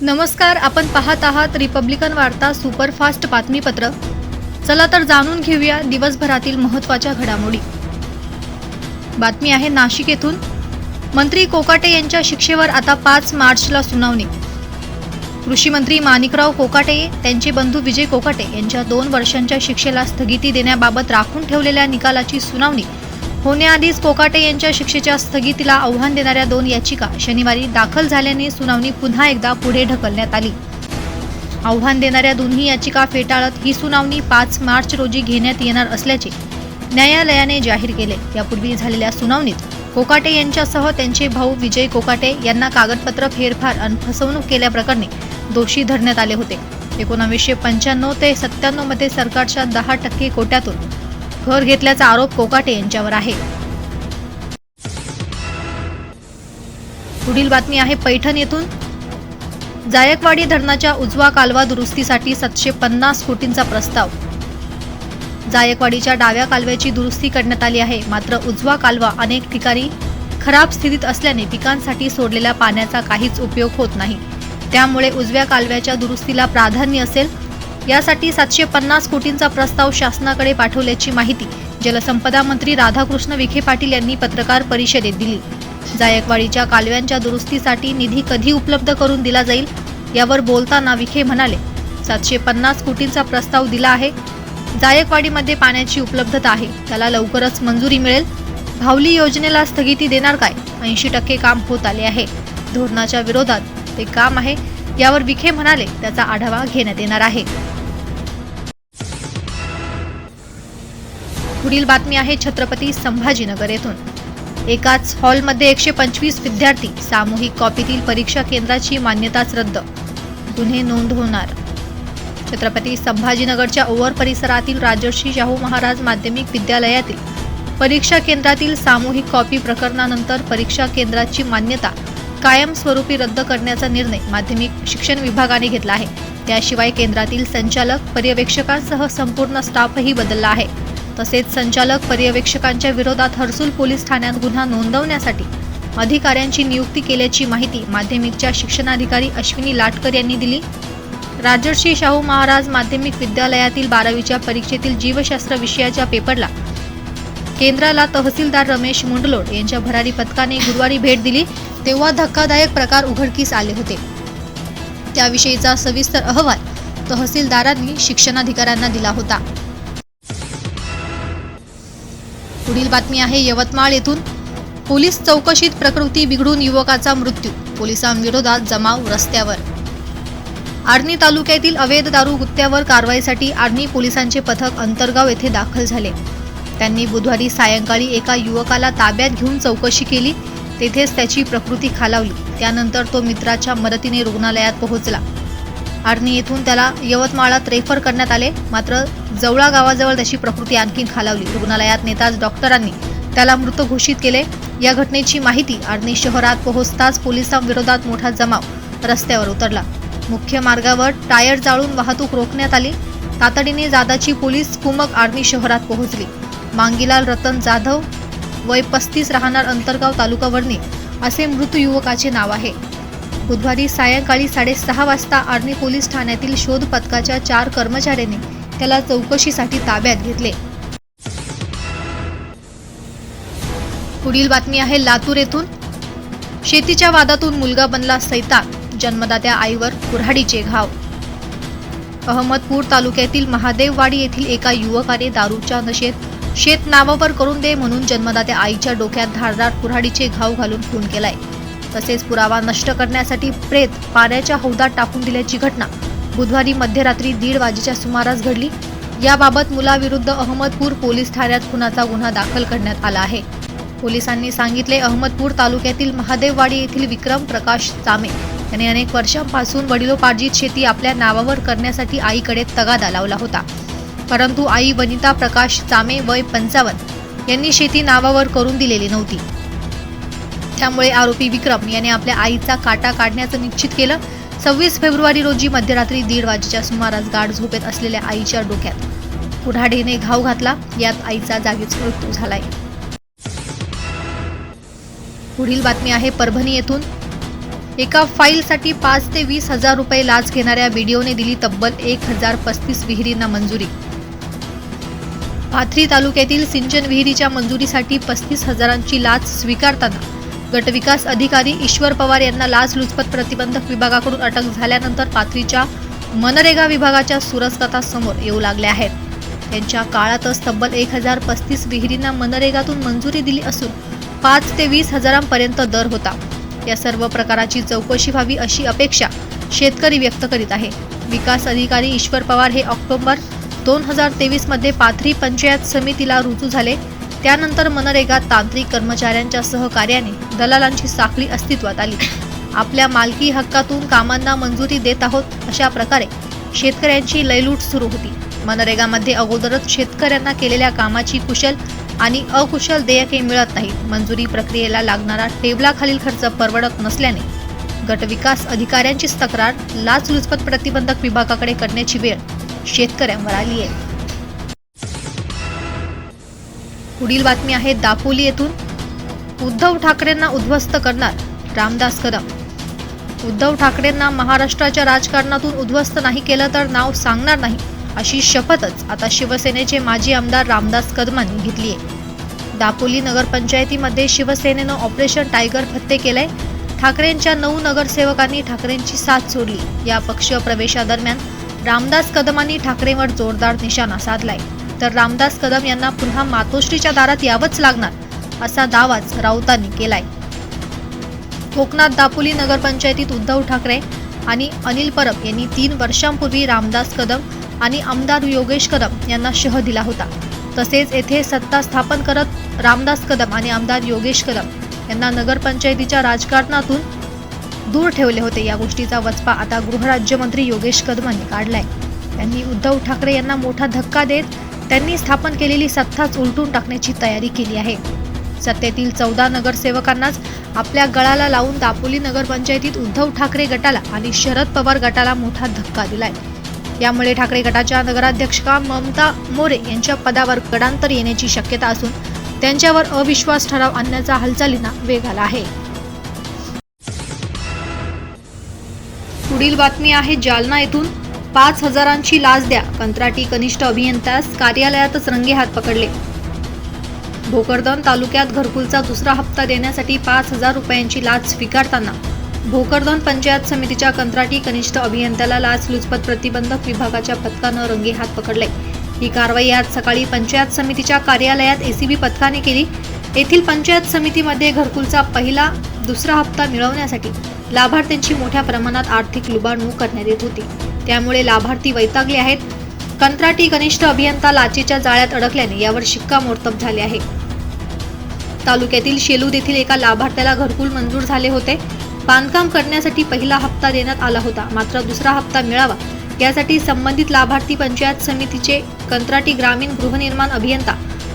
नमस्कार आपण पाहत आहात रिपब्लिकन वार्ता सुपरफास्ट बातमीपत्र. चला तर जाणून घेऊया दिवसभरातील महत्त्वाच्या घडामोडी. बातमी आहे नाशिक येथून मंत्री कोकाटे यांच्या शिक्षेवर आता पाच मार्चला सुनावणी. कृषी मंत्री माणिकराव कोकाटे त्यांचे बंधू विजय कोकाटे यांच्या दोन वर्षांच्या शिक्षेला स्थगिती देण्याबाबत राखून ठेवलेल्या निकालाची सुनावणी होण्याआधीच कोकाटे यांच्या शिक्षेच्या स्थगितीला आव्हान देणाऱ्या दोन याचिका शनिवारी दाखल झाल्याने सुनावणी पुन्हा एकदा पुढे ढकलण्यात आली. आव्हान देणाऱ्या दोन्ही याचिका फेटाळत ही सुनावणी पाच मार्च रोजी घेण्यात येणार असल्याचे न्यायालयाने जाहीर केले. यापूर्वी झालेल्या सुनावणीत कोकाटे यांच्यासह त्यांचे भाऊ विजय कोकाटे यांना कागदपत्र फेरफार आणि फसवणूक केल्याप्रकरणी दोषी धरण्यात आले होते. एकोणावीसशे पंच्याण्णव ते सत्त्याण्णवमध्ये सरकारच्या दहा टक्के कोट्यातून घर घेतल्याचा आरोप कोकाटे यांच्यावर आहे. पुढील बातमी आहे पैठण येथून. जायकवाडी धरणाच्या उजवा कालवा दुरुस्तीसाठी सातशे पन्नास कोटींचा प्रस्ताव. जायकवाडीच्या डाव्या कालव्याची दुरुस्ती करण्यात आली आहे. मात्र उजवा कालवा अनेक ठिकाणी खराब स्थितीत असल्याने पिकांसाठी सोडलेल्या पाण्याचा काहीच उपयोग होत नाही. त्यामुळे उजव्या कालव्याच्या दुरुस्तीला प्राधान्य असेल यासाठी सातशे पन्नास कोटींचा प्रस्ताव शासनाकडे पाठवल्याची माहिती जलसंपदा मंत्री राधाकृष्ण विखे पाटील यांनी पत्रकार परिषदेत दिली. जायकवाडीच्या कालव्यांच्या दुरुस्तीसाठी निधी कधी उपलब्ध करून दिला जाईल यावर बोलताना विखे म्हणाले सातशे पन्नास कोटींचा प्रस्ताव दिला आहे जायकवाडीमध्ये पाण्याची उपलब्धता आहे त्याला लवकरच मंजुरी मिळेल. भावली योजनेला स्थगिती देणार काय? ऐंशी टक्के काम होत आले आहे. धोरणाच्या विरोधात ते काम आहे यावर विखे म्हणाले त्याचा आढावा घेण्यात येणार आहे. पुढील बातमी आहे छत्रपती संभाजीनगर येथून. एकाच हॉलमध्ये एकशे पंचवीस विद्यार्थी सामूहिक कॉपीतील परीक्षा केंद्राची मान्यताच रद्द. गुन्हे नोंद होणार. छत्रपती संभाजीनगरच्या ओव्हर परिसरातील राजर्षी शाहू महाराज माध्यमिक विद्यालयातील परीक्षा केंद्रातील सामूहिक कॉपी प्रकरणानंतर परीक्षा केंद्राची मान्यता कायमस्वरूपी रद्द करण्याचा निर्णय माध्यमिक शिक्षण विभागाने घेतला आहे. त्याशिवाय केंद्रातील संचालक पर्यवेक्षकांसह संपूर्ण स्टाफही बदलला आहे. तसेच संचालक पर्यवेक्षकांच्या विरोधात हर्सुल पोलीस ठाण्यात गुन्हा नोंदवण्यासाठी अधिकाऱ्यांची नियुक्ती केल्याची माहिती माध्यमिकच्या शिक्षणाधिकारी अश्विनी लाटकर यांनी दिली. राजर्षी शाहू महाराज माध्यमिक विद्यालयातील बारावीच्या परीक्षेतील जीवशास्त्र विषयाच्या पेपरला केंद्राला तहसीलदार रमेश मुंडलोड यांच्या भरारी पथकाने गुरुवारी भेट दिली तेव्हा धक्कादायक प्रकार उघडकीस आले होते. त्याविषयीचा सविस्तर अहवाल तहसीलदारांनी शिक्षणाधिकाऱ्यांना दिला होता. पुढील बातमी आहे यवतमाळ येथून. पोलीस चौकशीत प्रकृती बिघडून युवकाचा मृत्यू. पोलिसांविरोधात जमाव रस्त्यावर. आर्णी तालुक्यातील अवैध दारू गुत्त्यावर कारवाईसाठी आर्णी पोलिसांचे पथक अंतरगाव येथे दाखल झाले. त्यांनी बुधवारी सायंकाळी एका युवकाला ताब्यात घेऊन चौकशी केली. तेथेच त्याची प्रकृती खालावली. त्यानंतर तो मित्राच्या मदतीने रुग्णालयात पोहोचला. आर्णी येथून त्याला यवतमाळात रेफर करण्यात आले. मात्र जवळा गावाजवळ त्याची प्रकृती आणखी खालावली. रुग्णालयात नेताच डॉक्टरांनी त्याला मृत घोषित केले. या घटनेची माहिती आर्णी शहरात पोहोचताच पोलिसांविरोधात मोठा जमाव रस्त्यावर उतरला. मुख्य मार्गावर टायर जाळून वाहतूक रोखण्यात आली. तातडीने जादाची पोलीस कुमक आर्मी शहरात पोहोचली. मांगीलाल रतन जाधव वय पस्तीस राहणार अंतरगाव तालुका वर्णी असे मृत युवकाचे नाव आहे. बुधवारी सायंकाळी साडेसहा वाजता आर्मी पोलीस ठाण्यातील शोध पथकाच्या चार कर्मचाऱ्यांनी त्याला चौकशीसाठी ताब्यात घेतले. पुढील बातमी आहे लातूर येथून. शेतीच्या वादातून मुलगा बनला सैताक जन्मदात्या आईवर कुऱ्हाडीचे घाव. अहमदपूर तालुक्यातील महादेववाडी येथील एका युवकाने दारूच्या नशेत शेत नावावर करून दे म्हणून जन्मदात्या आईच्या डोक्यात धारदार कुऱ्हाडीचे घाव घालून खून केलाय. तसेच पुरावा नष्ट करण्यासाठी प्रेत पाण्याच्या हौदात टाकून दिल्याची घटना. बुधवारी मध्यरात्री दीड वाजेच्या सुमारास घडली. याबाबत मुलाविरुद्ध अहमदपूर पोलीस ठाण्यात खुनाचा गुन्हा दाखल करण्यात आला आहे. पोलिसांनी सांगितले अहमदपूर तालुक्यातील महादेववाडी येथील विक्रम प्रकाश चामे याने अनेक वर्षांपासून वडिलोपार्जित शेती आपल्या नावावर करण्यासाठी आईकडे तगादा लावला होता. परंतु आई वनिता प्रकाश चामे वय पंचावन्न यांनी शेती नावावर करून दिलेली नव्हती. त्यामुळे आरोपी विक्रम याने आपल्या आईचा काटा काढण्याचं निश्चित केलं सव्वीस फेब्रुवारी रोजी मध्यरात्री दीड वाजेच्या सुमारास गाढ झोपेत असलेल्या आईच्या डोक्यात कुऱ्हाडीने घाव घातला. यात आईचा जागीच मृत्यू झालाय. पुढील बातमी आहे परभणी येथून. एका फाईलसाठी पाच ते वीस हजार रुपये लाच घेणाऱ्या बीडीओने दिली तब्बल एक हजार पस्तीस विहिरींना मंजुरी. पाथरी तालुक्यातील सिंचन विहिरीच्या मंजुरीसाठी पस्तीस हजारांची लाच स्वीकारताना गटविकास अधिकारी ईश्वर पवार यांना लाचलुचपत प्रतिबंधक विभागाकडून अटक झाल्यानंतर पाथरीच्या मनरेगा विभागाच्या सुरसकथा समोर येऊ लागल्या आहेत. त्यांच्या काळातच तब्बल एक हजार पस्तीस विहिरींना मनरेगातून मंजुरी दिली असून पाच ते वीस हजारांपर्यंत दर होता. या सर्व प्रकाराची चौकशी व्हावी अशी अपेक्षा शेतकरी व्यक्त करीत आहे. विकास अधिकारी ईश्वर पवार हे ऑक्टोबर दोन हजार तेवीसमध्ये पाथरी पंचायत समितीला रुजू झाले. त्यानंतर मनरेगा तांत्रिक कर्मचाऱ्यांच्या सहकार्याने दलालांची साखळी अस्तित्वात आली. आपल्या मालकी हक्कातून कामांना मंजुरी देत आहोत अशा प्रकारे शेतकऱ्यांची लयलूट सुरू होती. मनरेगामध्ये अगोदरच शेतकऱ्यांना केलेल्या कामाची कुशल आणि अकुशल देयके मिळत नाहीत. मंजुरी प्रक्रियेला लागणारा टेबलाखालील खर्च परवडत नसल्याने गटविकास अधिकाऱ्यांचीच तक्रार लाचलुचपत प्रतिबंधक विभागाकडे करण्याची वेळ शेतकऱ्यांवर आली आहे पुढील बातमी आहे दापोली येथून. उद्धव ठाकरेंना उद्ध्वस्त करणार रामदास कदम. उद्धव ठाकरेंना महाराष्ट्राच्या राजकारणातून उद्ध्वस्त नाही केलं तर नाव सांगणार नाही अशी शपथच आता शिवसेनेचे माजी आमदार रामदास कदमांनी घेतली आहे दापोली नगरपंचायतीमध्ये शिवसेनेनं ऑपरेशन टायगर फत्ते केलंय. ठाकरेंच्या नऊ नगरसेवकांनी ठाकरेंची साथ सोडली. या पक्ष प्रवेशादरम्यान रामदास कदमांनी ठाकरेंवर जोरदार निशाणा साधलाय. तर रामदास कदम यांना पुन्हा मातोश्रीच्या दारात यावंच लागणार असा दावाच राऊतांनी केलाय. कोकणात दापोली नगरपंचायतीत उद्धव ठाकरे आणि अनिल परब यांनी तीन वर्षांपूर्वी रामदास कदम आणि आमदार योगेश कदम यांना शह दिला होता. तसेच येथे सत्ता स्थापन करत रामदास कदम आणि आमदार योगेश कदम यांना नगरपंचायतीच्या राजकारणातून दूर ठेवले होते. या गोष्टीचा वचपा आता गृहराज्यमंत्री योगेश कदमांनी काढलाय. त्यांनी उद्धव ठाकरे यांना मोठा धक्का देत त्यांनी स्थापन केलेली सत्ताच उलटून टाकण्याची तयारी केली आहे. सत्तेतील चौदा नगरसेवकांनाच आपल्या गळाला लावून दापोली नगरपंचायतीत उद्धव ठाकरे गटाला आणि शरद पवार गटाला मोठा धक्का दिलाय. यामुळे ठाकरे गटाच्या नगराध्यक्षा ममता मोरे यांच्या पदावर गडांतर येण्याची शक्यता असून त्यांच्यावर अविश्वास ठराव आणण्याचा हालचालींना वेग आला आहे. पुढील बातमी आहे जालना येथून पाच हजारांची लाच द्या. कंत्राटी कनिष्ठ अभियंत्यास कार्यालयातच रंगे हात पकडले. भोकरदन तालुक्यात घरकुलचा दुसरा हप्ता देण्यासाठी पाच हजार रुपयांची लाच स्वीकारताना भोकरदन पंचायत समितीच्या कंत्राटी कनिष्ठ अभियंत्याला लाचलुचपत प्रतिबंधक विभागाच्या पथकानं रंगे हात पकडले. ही कारवाई आज सकाळी पंचायत समितीच्या कार्यालयात एसीबी पथकाने केली. येथील पंचायत समितीमध्ये घरकुलचा पहिला दुसरा हप्ता मिळवण्यासाठी लाभार्थ्यांची मोठ्या प्रमाणात आर्थिक लुबाडणूक करण्यात येत होती. त्यामुळे लाभार्थी वैतागले आहेत. कंत्राटी कनिष्ठ अभियंता लाचेच्या जाळ्यात अडकल्याने यावर शिक्कामोर्तब झाले आहे. तालुक्यातील शेलूद येथील एका लाभार्थ्याला घरकुल मंजूर झाले होते. बांधकाम करण्यासाठी पहिला हप्ता देण्यात आला होता. मात्र दुसरा हप्ता मिळावा यासाठी संबंधित लाभार्थी पंचायत समितीचे कंत्राटी ग्रामीण गृहनिर्माण अभियंता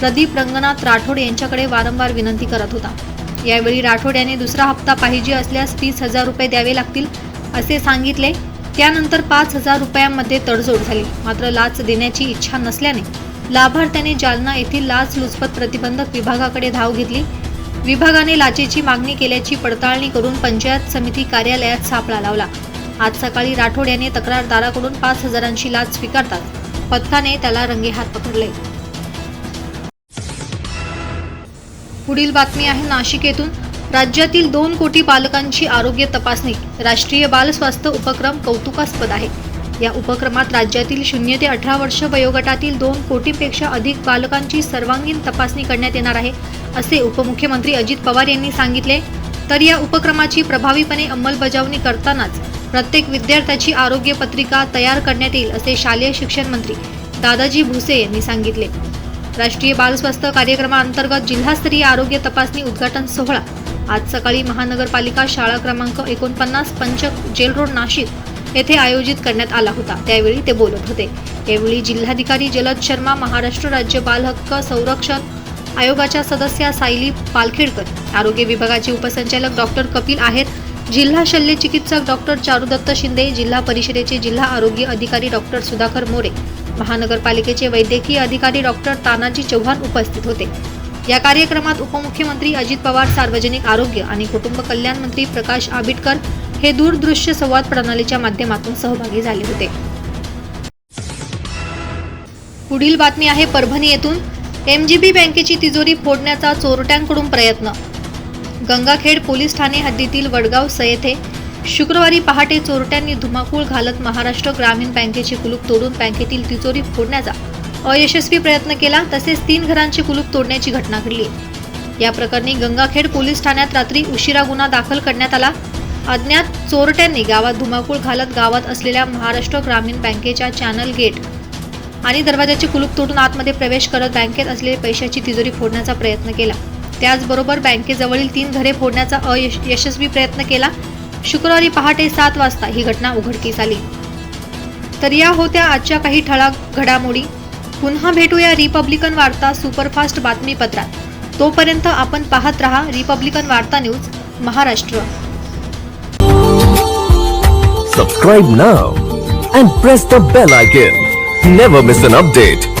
प्रदीप रंगनाथ राठोड यांच्याकडे वारंवार विनंती करत होता. यावेळी राठोड यांनी दुसरा हप्ता पाहिजे असल्यास तीस हजार रुपये द्यावे लागतील असे सांगितले. त्यानंतर पाच हजार रुपयांमध्ये तडजोड झाली. मात्र लाच देण्याची इच्छा नसल्याने लाभार्थ्याने जालना येथील लाच लुचपत प्रतिबंधक विभागाकडे धाव घेतली. विभागाने लाचेची मागणी केल्याची पडताळणी करून पंचायत समिती कार्यालयात सापळा लावला. आज सकाळी राठोड याने तक्रारदाराकडून पाच हजारांची लाच स्वीकारतात. पथकाने त्याला रंगेहात पकडले. पुढील बातमी आहे नाशिक येथून. राज्यातील दोन कोटी बालकांची आरोग्य तपासणी राष्ट्रीय बाल स्वास्थ्य उपक्रम कौतुकास्पद आहे. या उपक्रमात राज्यातील शून्य ते अठरा वर्ष वयोगटातील दोन कोटीपेक्षा अधिक बालकांची सर्वांगीण तपासणी करण्यात येणार आहे असे उपमुख्यमंत्री अजित पवार यांनी सांगितले. तर या उपक्रमाची प्रभावीपणे अंमलबजावणी करतानाच प्रत्येक विद्यार्थ्याची आरोग्य पत्रिका तयार करण्यात येईल असे शालेय शिक्षण मंत्री दादाजी भुसे यांनी सांगितले. राष्ट्रीय बाल स्वास्थ्य कार्यक्रमाअंतर्गत जिल्हास्तरीय आरोग्य तपासणी उद्घाटन सोहळा आज सकाळी महानगरपालिका शाळा क्रमांक एकोणपन्नास पंचक जेल रोड नाशिक येथे आयोजित करण्यात आला होता. त्यावेळी ते बोलत होते. यावेळी जिल्हाधिकारी जलद शर्मा महाराष्ट्र राज्य बाल हक्क संरक्षण आयोगाच्या सदस्या सायली पालखेडकर आरोग्य विभागाचे उपसंचालक डॉक्टर कपिल आहेत जिल्हा शल्य चिकित्सक डॉक्टर चारुदत्त शिंदे जिल्हा परिषदेचे जिल्हा आरोग्य अधिकारी डॉक्टर सुधाकर मोरे महानगरपालिकेचे वैद्यकीय अधिकारी डॉक्टर तानाजी चव्हाण उपस्थित होते. या कार्यक्रमात उपमुख्यमंत्री अजित पवार सार्वजनिक आरोग्य आणि कुटुंब कल्याण मंत्री प्रकाश आंबेडकर हे दूरदृश्य संवाद प्रणालीच्या माध्यमातून सहभागी झाले होते. पुढील बातमी आहे परभणी येथून. एमजीबी बँकेची तिजोरी फोडण्याचा चोरट्यांकडून प्रयत्न. गंगाखेड पोलीस ठाणे हद्दीतील वडगाव स येथे शुक्रवारी पहाटे चोरट्यांनी धुमाकूळ घालत महाराष्ट्र ग्रामीण बँकेचे कुलूप तोडून बँकेतील तिजोरी फोडण्याचा अयशस्वी प्रयत्न केला तसेच तीन घरांचे कुलूप तोडण्याची घटना घडली. या प्रकरणी गंगाखेड पोलीस ठाण्यात रात्री उशिरा गुन्हा दाखल करण्यात आला. अज्ञात चोरट्यांनी गावात धुमाकूळ घालत गावात असलेल्या महाराष्ट्र ग्रामीण बँकेच्या चॅनल गेट आणि दरवाजाचे कुलूप तोडून आतमध्ये प्रवेश करत बँकेत असलेली पैशाची तिजोरी फोडण्याचा प्रयत्न केला. त्याचबरोबर बँकेजवळील तीन घरे फोडण्याचा अयश यशस्वी प्रयत्न केला. शुक्रवारी पहाटे सात वाजता ही घटना उघडकीस आली. तर या होत्या आजच्या काही ठळक घडामोडी. पुन्हा भेटूया रिपब्लिकन वार्ता सुपरफास्ट बातमीपत्रात. तोपर्यंत आपण पाहत रहा Republican Varta news Maharashtra. Subscribe now and press the bell icon never miss an update